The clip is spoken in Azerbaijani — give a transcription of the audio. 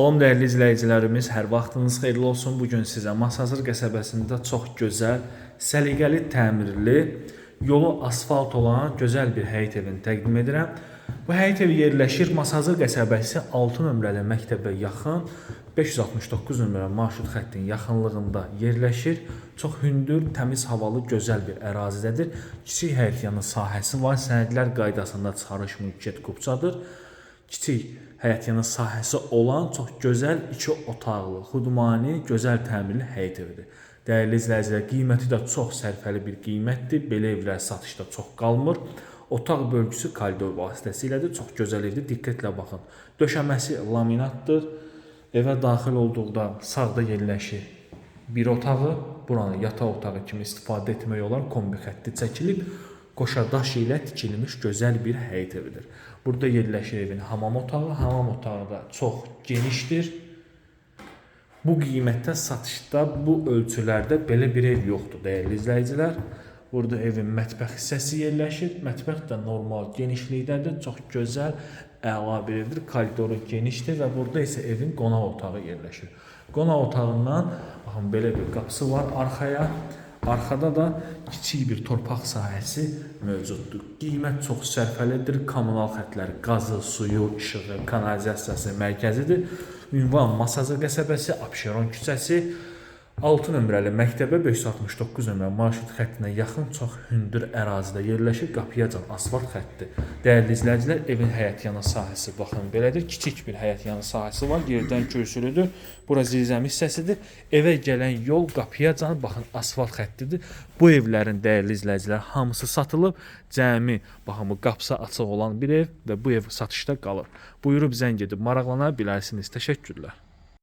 Salam dəyərli izləyicilərimiz, hər vaxtınız xeyirli olsun. Bu gün sizə Masazır qəsəbəsində çox gözəl, səliqəli, təmirli, yolu asfalt olan gözəl bir həyət evini təqdim edirəm. Bu həyət evi yerləşir Masazır qəsəbəsi 6 nömrəli məktəbə yaxın 569 nömrə marşrut xəttinin yaxınlığında yerləşir. Çox hündür, təmiz havalı, gözəl bir ərazidədir. Kiçik həyətyanı sahəsi var. Sənədlər qaydasında çıxarış mülkiyyət qupçadır kiçik həyətyanı sahəsi olan çox gözəl iki otaqlı, xudmani, gözəl təmirli həyət evidir. Dəyərli izləyicilər, qiyməti də çox sərfəli bir qiymətdir. Belə evlər satışda çox qalmır. Otaq bölgüsü koridor vasitəsilədir. Çox gözəl evdir. Diqqətlə baxın. Döşəməsi laminatdır. Evə daxil olduqda sağda yerləşir bir otağı, buranı yataq otağı kimi istifadə etmək olar. Kombi xətti çəkilib qoşa daş ilə tikilmiş gözəl bir həyət evidir. Burada yerləşir evin hamam otağı. Hamam otağı da çox genişdir. Bu qiymətdə satışda, bu ölçülərdə belə bir ev yoxdur dəyərli izləyicilər. Burada evin mətbəx hissəsi yerləşir. Mətbəx də normal genişlikdədir. Çox gözəl, əla bir evdir. Koridoru genişdir və burada isə evin qonaq otağı yerləşir. Qonaq otağından baxın belə bir qapısı var arxaya. Arxada da kiçik bir torpaq sahəsi mövcuddur. Qiymət çox sərfəlidir. Kommunal xətləri, qazı, suyu, işığı, kanalizasiyası mərkəzidir. Ünvan Masazır qəsəbəsi, Abşeron küçəsi, 6 nömrəli məktəbə 569 nömrə marşrut xəttinə yaxın çox hündür ərazidə yerləşir. Qapıyacan asfalt xətti. Dəyərli izləyicilər, evin həyətyanı sahəsi baxın belədir. Kiçik bir həyətyanı sahəsi var. Yerdən kürsülüdür. Bura zirzəmi hissəsidir. Evə gələn yol qapıyacan baxın asfalt xəttidir. Bu evlərin dəyərli izləyicilər hamısı satılıb. Cəmi baxın bu qapısı açıq olan bir ev və bu ev satışda qalır. Buyurub zəng edib maraqlana bilərsiniz. Təşəkkürlər.